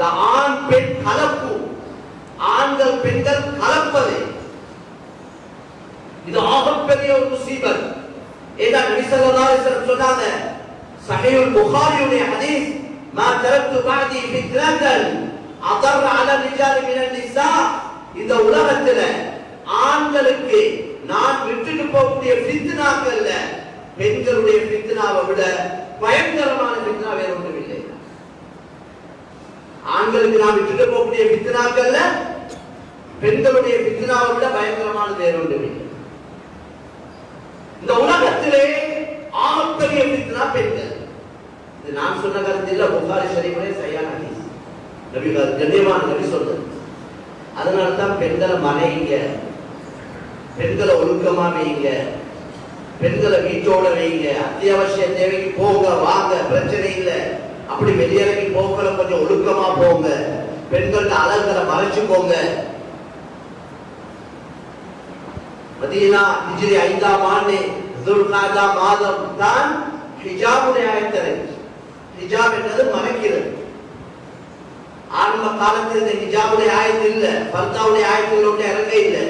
இந்த ஆண் பெண் கலப்பு. ஆண்கள் பெண்கள் கலப்பது. இது ஆகப்பெரிய ஒரு முசீபத். ஏதா நபி ஸல்லல்லாஹு அலைஹி சொன்னாங்க சஹீஹுல் புகாரியுடைய ஹதீஸ் மா தரத்து பாதி ஃபித்னத்தன் அதர் அல ரிஜால் மினன் நிசா இந்த உலகத்துல ஆண்களுக்கு நான் விட்டுட்டு போகக்கூடிய ஃபித்னாக்கள்ல பெண்களுடைய ஃபித்னாவை விட பயங்கரமான ஃபித்னா வேற ஒன்று ஆண்களுக்கு நான் விட்டுட்டு போகக்கூடிய ஃபித்னாக்கள்ல பெண்களுடைய ஃபித்னாவை விட பயங்கரமான நேரம் இந்த உலகத்திலே ஆகப்பெரிய வித்துனா பெண்கள். இது நான் சொன்ன கருத்து இல்ல புகாரி ஷரீஃபிலே சரியான ஹதீஸ். நபி கண்ணியமான நபி சொல்றது. அதனால தான் பெண்களை மனைவிங்க பெண்களை ஒழுக்கமா வைங்க. பெண்களை வீட்டோட வைங்க. அத்தியாவசிய தேவைக்கு போங்க வாங்க பிரச்சனை இல்லை. அப்படி வெளியிறங்கி போக்கல கொஞ்சம் ஒழுக்கமா போங்க. பெண்கள்ட்ட அழகுகளை மறைச்சு போங்க. மதீனா ஹிஜ்ரி ஐந்தாம் ஆண்டு மாதம் தான் ஹிஜாபுடைய ஆயத்தரை ஹிஜாப் என்றது மறைக்கிறது. ஆரம்ப காலத்தில் இந்த ஹிஜாபுடைய ஆயத்து இல்ல பர்தாவுடைய ஆயத்தில் இறங்க இல்லை.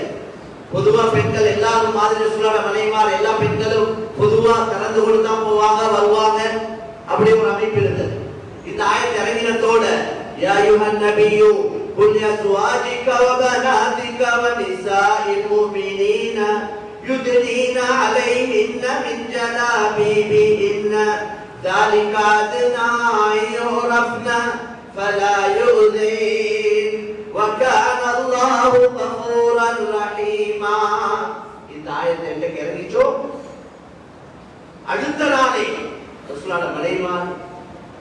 பொதுவா பெண்கள் எல்லாரும் மாதிரி சூழல மனைவார் எல்லா பெண்களும் பொதுவா கலந்து கொண்டு தான் போவாங்க வருவாங்க. அப்படி ஒரு அமைப்பு இருந்தது. ആയത്ത് ഇറങ്ങിനത്തോട് يا أيها النبي قل لأزواجك وبناتك ونساء المؤمنين يدنين عليهن من جلابيبهن ذلك أدنى يعرفن فلا يؤذين وكان الله غفورا رحيما ഇതായത് എന്റെ കിറങ്ങിച്ചോ അടുത്ത നാളെ മലയുമാണ്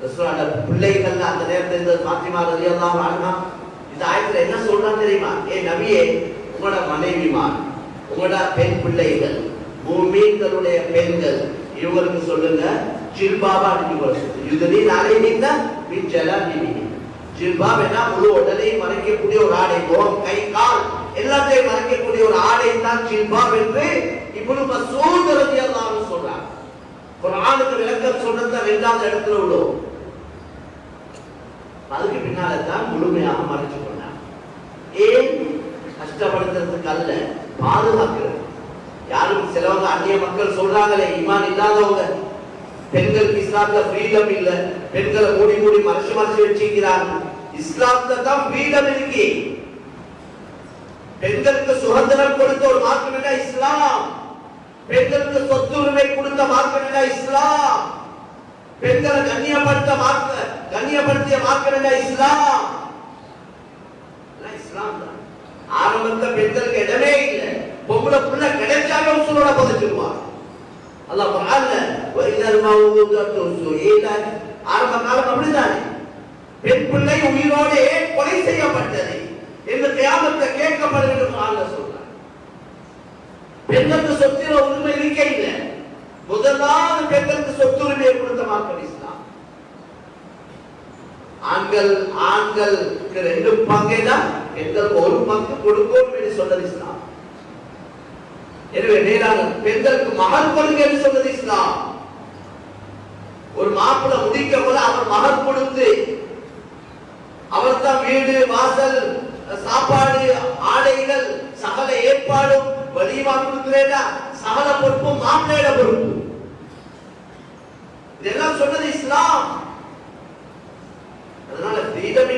ரசூலாட பிள்ளைகள் அந்த நேரத்தில் இந்த பாத்திமா எல்லாம் அன்ஹா இந்த ஆயத்துல என்ன சொல்றான் தெரியுமா? ஏ நபியே உங்களோட மனைவிமார் உங்களோட பெண் பிள்ளைகள் பூமீன்களுடைய பெண்கள் இவங்களுக்கு சொல்லுங்க ஜில்பாபா அனுப்பி யுதனி நாளை நீங்க மிச்சலா நிமி ஜில்பாப் என்ன? முழு உடலையும் மறைக்கக்கூடிய ஒரு ஆடை முகம் கை கால் எல்லாத்தையும் மறைக்கக்கூடிய ஒரு ஆடை தான் ஜில்பாப் என்று இப்படி மசூத் ரலியல்லாஹு சொல்றாங்க குர்ஆனுக்கு விளக்கம் சொன்னது ரெண்டாவது இடத்துல உள்ளோம் அதுக்கு பின்னால தான் முழுமையாக மறைச்சு கொண்டான் ஏன்? கஷ்டப்படுத்துறதுக்கு அல்ல பாதுகாக்கிறது. யாரும் சிலவங்க அந்நிய மக்கள் சொல்றாங்களே ஈமான் இல்லாதவங்க. பெண்களுக்கு இஸ்லாம்ல ஃப்ரீடம் இல்ல. பெண்களை மூடி மூடி மறைச்சு மறைச்சு வச்சிருக்கிறாங்க இஸ்லாம்ல தான் ஃப்ரீடம் இருக்கு. பெண்களுக்கு சுதந்திரம் கொடுத்த ஒரு மார்க்கம் என்ன இஸ்லாம். பெண்களுக்கு சொத்துரிமை கொடுத்த மார்க்கம் என்ன இஸ்லாம். பெண்களை கண்ணியப்படுத்த மார்க்க கண்ணியப்படுத்திய மார்க்கம் இஸ்லாம். இஸ்லாம் தான். ஆரம்பத்துல பெண்களுக்கு இடமே இல்லை. பொம்பளை புள்ள கிடைச்சாலும் உசுரோட புதைச்சிருவான் அல்லாஹ் குர்ஆன்ல வஇதல் மௌஊதத்து சுயிலத் ஆரம்ப காலம் அப்படிதானே பெண் பிள்ளை உயிரோடு கொலை செய்யப்பட்டது என்று கியாமத்தை கேட்கப்படுகிறது குர்ஆன்ல சொல்றான் பெண்களுக்கு சொத்தில உண்மை இருக்க இல்லை. முதலாவது பெண்கள் சொத்துரிமையை கொடுத்த மார்க்கம் இஸ்லாம் ஆண்கள் ரெண்டு பங்கை தான் பெண்களுக்கு ஒரு பங்கு கொடுக்கும் என்று சொன்னது இஸ்லாம். எனவே நேரான பெண்களுக்கு மகர் கொடுங்க என்று சொன்னது இஸ்லாம். ஒரு மாப்பிள்ள முடிக்க போல அவர் மகர் கொடுத்து அவர் தான் வீடு வாசல் சாப்பாடு ஆடைகள் சகல ஏற்பாடும் வலிமா கொடுக்கிறேனா சகல பொறுப்பும் மாப்பிள்ளையிட பொறுப்பு இதெல்லாம் சொன்னது இஸ்லாம்.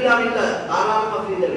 ഇസ്ലാമിക്ക് ആറാം മസീദ്